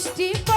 বৃষ্টি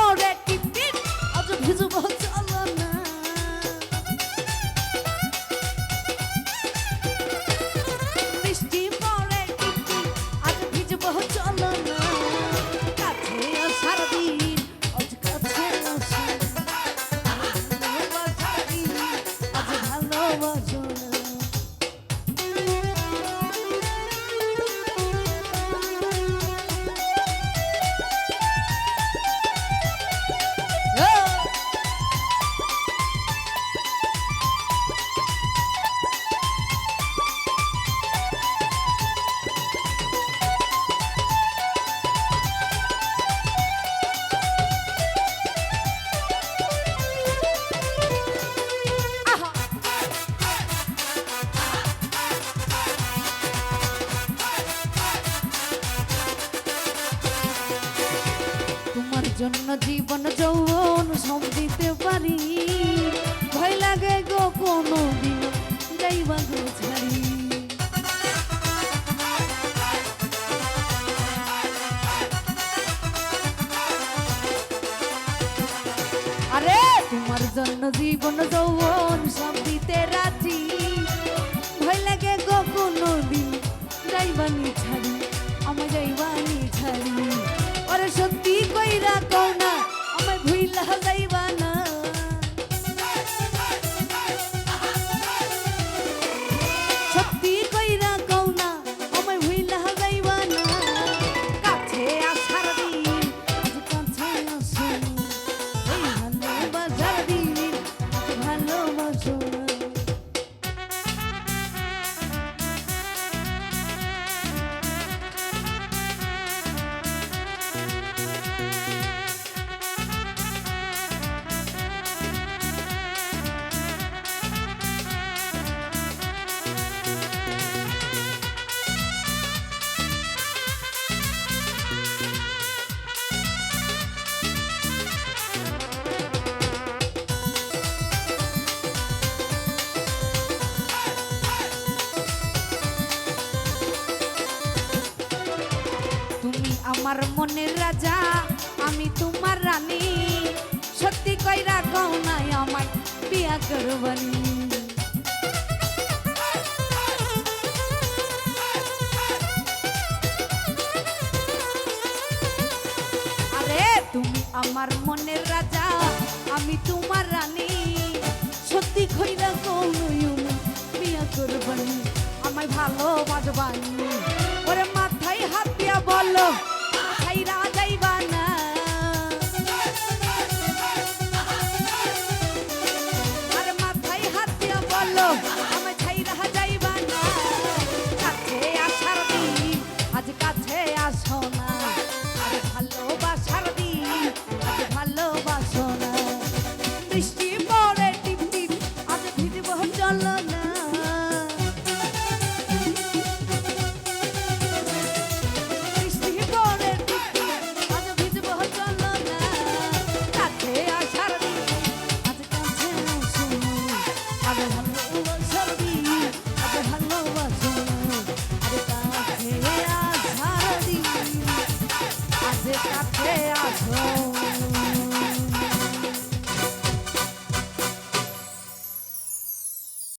জন্য জীবন যৌবন সব দিতে পারি। ভয় লাগে গো কোনো দিন যাইবা গো ছাড়ি আরে তোমার জন্য জীবন যৌবন সব দিতে রাজি। ভয় লাগে গো কোনো দিন যাইবানি ছাড়ি আমার যাইবানি ছাড়ি ওরে সত্যি কও না যাইবা আমার মনের রাজা, আমি তোমার রানী। সত্যি কইরা কও নাই আমায় বিয়া করবানি আরে তুমি আমার মনের রাজা, আমি তোমার রানী। সত্যি কইরা কও নাই বিয়া করবানি আমায় ভালোবাসবানি। কাছে আছো